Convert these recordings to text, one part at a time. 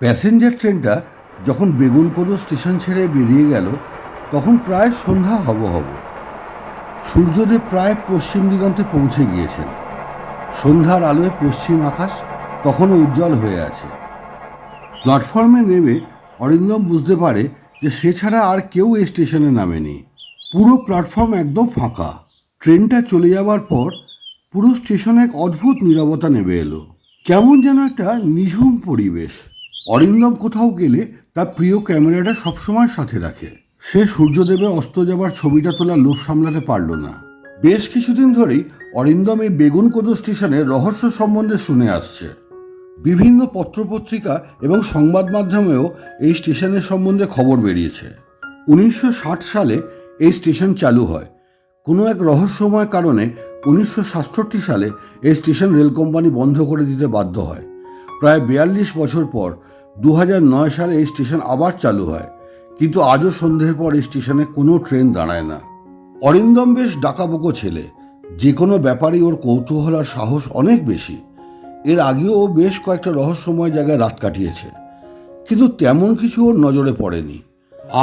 Passenger ট্রেনটা যখন Begunkodor station ছেড়ে বেরিয়ে গেল, তখন প্রায় সন্ধ্যা হব হব। সূর্যদেব প্রায় পশ্চিম দিগন্তে পৌঁছে গিয়েছেন। সন্ধ্যার আলোয় পশ্চিম আকাশ তখনও উজ্জ্বল হয়ে আছে। প্ল্যাটফর্মে নেমে অরিন্দম বুঝতে পারে যে সে ছাড়া আর কেউ এই স্টেশনে নামেনি। পুরো প্ল্যাটফর্ম একদম ফাঁকা। ট্রেনটা চলে যাওয়ার পর পুরো স্টেশনে এক অদ্ভুত নীরবতা নেমে এলো। কেমন যেন একটা নিঝুম পরিবেশ। অরিন্দম কোথাও গেলে তার প্রিয় ক্যামেরাটা সবসময় সাথে রাখে। সে সূর্যদেবের অস্ত যাবার ছবিটা তোলার লোভ সামলাতে পারল না। বেশ কিছুদিন ধরেই অরিন্দম এই বেগুনকোদো স্টেশনের রহস্য সম্বন্ধে শুনে আসছে। বিভিন্ন পত্রপত্রিকা এবং সংবাদ মাধ্যমেও এই স্টেশনের সম্বন্ধে খবর বেরিয়েছে। উনিশশো ষাট সালে এই স্টেশন চালু হয়। কোনো এক রহস্যময় কারণে উনিশশো সাতষট্টি সালে এই স্টেশন রেল কোম্পানি বন্ধ করে দিতে বাধ্য হয়। প্রায় বিয়াল্লিশ বছর পর দু সালে এই স্টেশন আবার চালু হয়, কিন্তু আজও সন্ধ্যের পর এই স্টেশনে কোনো ট্রেন দাঁড়ায় না। অরিন্দম বেশ ডাকাবুকো ছেলে, যে কোনো ব্যাপারেই ওর কৌতূহল আর সাহস অনেক বেশি। এর আগেও ও বেশ কয়েকটা রহস্যময় জায়গায় রাত কাটিয়েছে, কিন্তু তেমন কিছু ওর নজরে পড়েনি।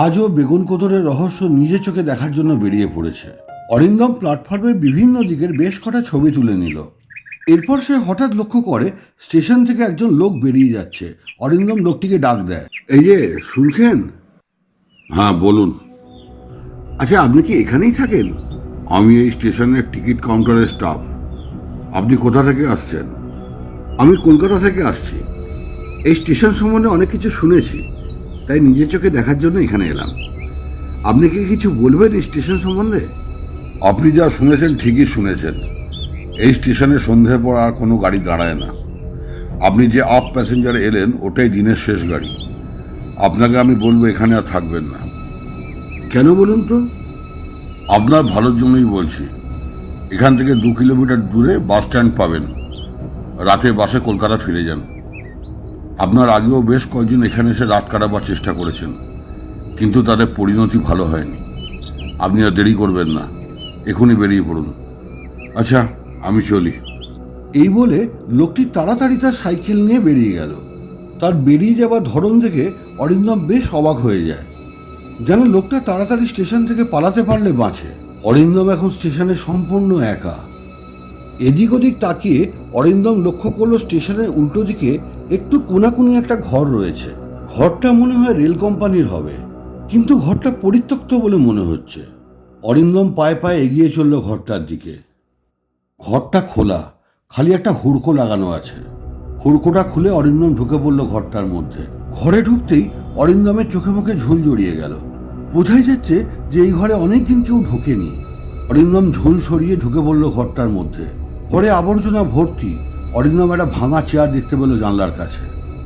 আজও বেগুন কোতরের রহস্য নিজে চোখে দেখার জন্য বেরিয়ে পড়েছে। অরিন্দম প্ল্যাটফর্মের বিভিন্ন দিকের বেশ কটা ছবি তুলে নিল। এরপর সে হঠাৎ লক্ষ্য করে স্টেশন থেকে একজন লোক বেরিয়ে যাচ্ছে। অরিন্দম লোকটিকে ডাক দেয়। এই যে শুনছেন? হ্যাঁ বলুন। আচ্ছা আপনি কি এখানেই থাকেন? আমি এই স্টেশনের টিকিট কাউন্টারের স্টাফ। আপনি কোথা থেকে আসছেন? আমি কলকাতা থেকে আসছি। এই স্টেশন সম্বন্ধে অনেক কিছু শুনেছি তাই নিজের চোখে দেখার জন্য এখানে এলাম। আপনি কি কিছু বলবেন স্টেশন সম্বন্ধে? আপনি যা শুনেছেন ঠিকই শুনেছেন। এই স্টেশনে সন্ধ্যের পর আর কোনো গাড়ি দাঁড়ায় না। আপনি যে আপ প্যাসেঞ্জারে এলেন ওটাই দিনের শেষ গাড়ি। আপনাকে আমি বলব এখানে আর থাকবেন না। কেন বলুন তো? আপনার ভালোর জন্যই বলছি। এখান থেকে দু কিলোমিটার দূরে বাস স্ট্যান্ড পাবেন। রাতে বাসে কলকাতা ফিরে যান। আপনার আগেও বেশ কয়েকজন এখানে এসে রাত কাটাবার চেষ্টা করেছেন। কিন্তু তাদের পরিণতি ভালো হয়নি। আপনি আর দেরি করবেন না। এখনই বেরিয়ে পড়ুন। আচ্ছা। আমি চলি। এই বলে লোকটি তাড়াতাড়ি তার সাইকেল নিয়ে বেরিয়ে গেল। তার বেরিয়ে যাওয়ার ধরন দেখে অরিন্দম বেশ অবাক হয়ে যায়। যেন লোকটা তাড়াতাড়ি স্টেশন থেকে পালাতে পারলে বাঁচে। অরিন্দম এখন স্টেশনে সম্পূর্ণ একা। এদিক ওদিক তাকিয়ে অরিন্দম লক্ষ্য করল স্টেশনের উল্টো দিকে একটু কোনাকুনি একটা ঘর রয়েছে। ঘরটা মনে হয় রেল কোম্পানির হবে, কিন্তু ঘরটা পরিত্যক্ত বলে মনে হচ্ছে। অরিন্দম পায়ে পায়ে এগিয়ে চলল ঘরটার দিকে। ঘরটা খোলা, খালি একটা হুড়কো লাগানো আছে। হুড়কোটা খুলে অরিন্দম ঢুকে পড়ল ঘরটার মধ্যে। ঘরে ঢুকতেই অরিন্দমের চোখে মুখে ঝুল জড়িয়ে গেল। বোঝাই যাচ্ছে যে এই ঘরে অনেকদিন কেউ ঢোকেনি। অরিন্দম ঝুল সরিয়ে ঢুকে পড়ল ঘরটার মধ্যে। ঘরে আবর্জনা ভর্তি, অরিন্দম একটা ভাঙা চেয়ার দেখতে পেল জানলার কাছে।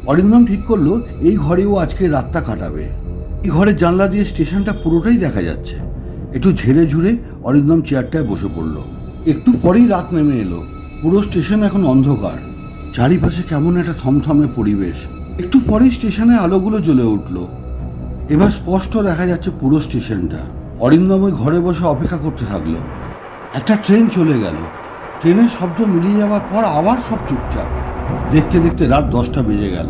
অরিন্দম ঠিক করল, এই ঘরেও আজকে রাতটা কাটাবে। এই ঘরের জানলা দিয়ে স্টেশনটা পুরোটাই দেখা যাচ্ছে। একটু ঝেড়ে ঝুড়ে অরিন্দম চেয়ারটায় বসে পড়ল। একটু পরেই রাত নেমে এলো। পুরো স্টেশন এখন অন্ধকার। চারিপাশে কেমন একটা থমথমে পরিবেশ। একটু পরেই স্টেশনে আলোগুলো জ্বলে উঠল। এবার স্পষ্ট দেখা যাচ্ছে পুরো স্টেশনটা। অরিন্দম ওই ঘরে বসে অপেক্ষা করতে থাকল। একটা ট্রেন চলে গেল। ট্রেনের শব্দ মিলিয়ে যাওয়ার পর আবার সব চুপচাপ। দেখতে দেখতে রাত দশটা বেজে গেল।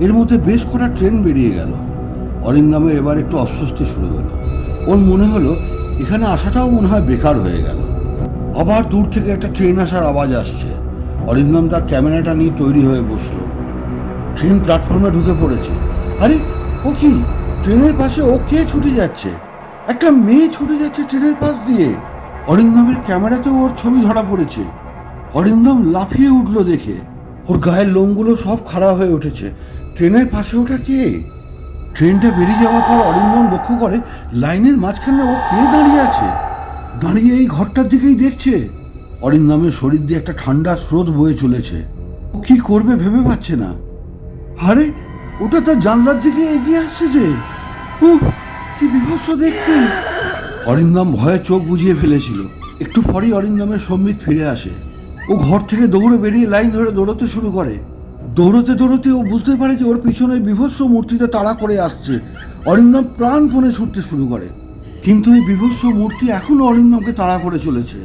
এর মধ্যে বেশ কটা ট্রেন বেরিয়ে গেল। অরিন্দমের এবার একটু অস্বস্তি শুরু হলো। ওর মনে হলো, এখানে আসাটাও মনে হয় বেকার হয়ে গেল। আবার দূর থেকে একটা ট্রেন আসার আওয়াজ আসছে। অরিন্দম তার ক্যামেরাটা নিয়ে তৈরি হয়ে বসল। ট্রেন প্ল্যাটফর্মে ঢুকে পড়েছে। আরে, ও কি? ট্রেনের পাশে ও কে ছুটে যাচ্ছে? একটা মেয়ে ছুটে যাচ্ছে ট্রেনের পাশ দিয়ে। অরিন্দমের ক্যামেরাতেও ওর ছবি ধরা পড়েছে। অরিন্দম লাফিয়ে উঠল দেখে। ওর গায়ের লোমগুলো সব খাড়া হয়ে উঠেছে। ট্রেনের পাশে ওটা কে? ট্রেনটা বেরিয়ে যাওয়ার পর অরিন্দম লক্ষ্য করে লাইনের মাঝখানে ও কে দাঁড়িয়ে আছে? দাঁড়িয়ে এই ঘরটার দিকেই দেখছে। অরিন্দমের শরীর দিয়ে একটা ঠান্ডা স্রোত বয়ে চলেছে। ও কি করবে ভেবে পাচ্ছে না। আরে, ওটা তার জানলার দিকে এগিয়ে আসছে যে। উফ, কি বিভৎস দেখতে। অরিন্দম ভয়ে চোখ বুঝিয়ে ফেলেছিল। একটু পরেই অরিন্দমের সম্বিত ফিরে আসে। ও ঘর থেকে দৌড়ে বেরিয়ে লাইন ধরে দৌড়তে শুরু করে। দৌড়তে দৌড়তে ও বুঝতে পারে যে ওর পিছনে বিভৎস মূর্তিটা তাড়া করে আসছে। অরিন্দম প্রাণ প্রাণপণে ছুটতে শুরু করে। কিন্তু এই বিভৎস মূর্তি এখনও অরিন্দমকে তাড়া করে চলেছে।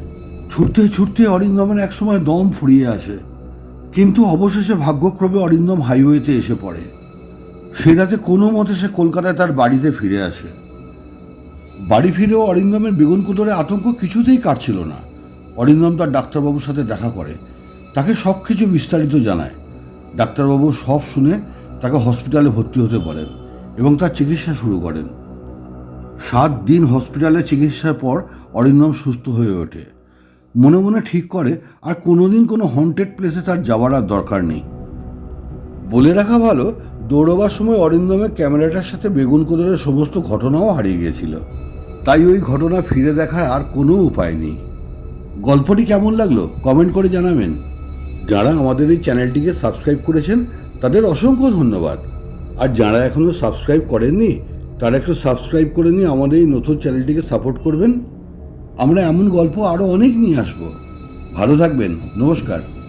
ছুটতে ছুটতে অরিন্দমের একসময় দম ফুরিয়ে আসে। কিন্তু অবশেষে ভাগ্যক্রমে অরিন্দম হাইওয়েতে এসে পড়ে। সে রাতে কোনো মতে সে কলকাতায় তার বাড়িতে ফিরে আসে। বাড়ি ফিরেও অরিন্দমের বেগুন কোদরে আতঙ্ক কিছুতেই কাটছিল না। অরিন্দম তার ডাক্তারবাবুর সাথে দেখা করে। তাকে সব কিছু বিস্তারিত জানায়। ডাক্তারবাবু সব শুনে তাকে হসপিটালে ভর্তি হতে বলেন এবং তার চিকিৎসা শুরু করেন। সাত দিন হসপিটালে চিকিৎসার পর অরিন্দম সুস্থ হয়ে ওঠে। মনে মনে ঠিক করে, আর কোনোদিন কোনো হন্টেড প্লেসে তার যাওয়ার আর দরকার নেই। বলে রাখা ভালো, দৌড়বার সময় অরিন্দমের ক্যামেরাটার সাথে বেগুন কোদরের সমস্ত ঘটনাও হারিয়ে গিয়েছিল। তাই ওই ঘটনা ফিরে দেখার আর কোনো উপায় নেই। গল্পটি কেমন লাগল কমেন্ট করে জানাবেন। যারা আমাদের এই চ্যানেলটিকে সাবস্ক্রাইব করেছেন, তাদের অসংখ্য ধন্যবাদ। আর যারা এখনও সাবস্ক্রাইব করেননি তারা একটু সাবস্ক্রাইব করে নিয়ে আমাদের এই নতুন চ্যানেলটিকে সাপোর্ট করবেন। আমরা এমন গল্প আরও অনেক নিয়ে আসব। ভালো থাকবেন। নমস্কার।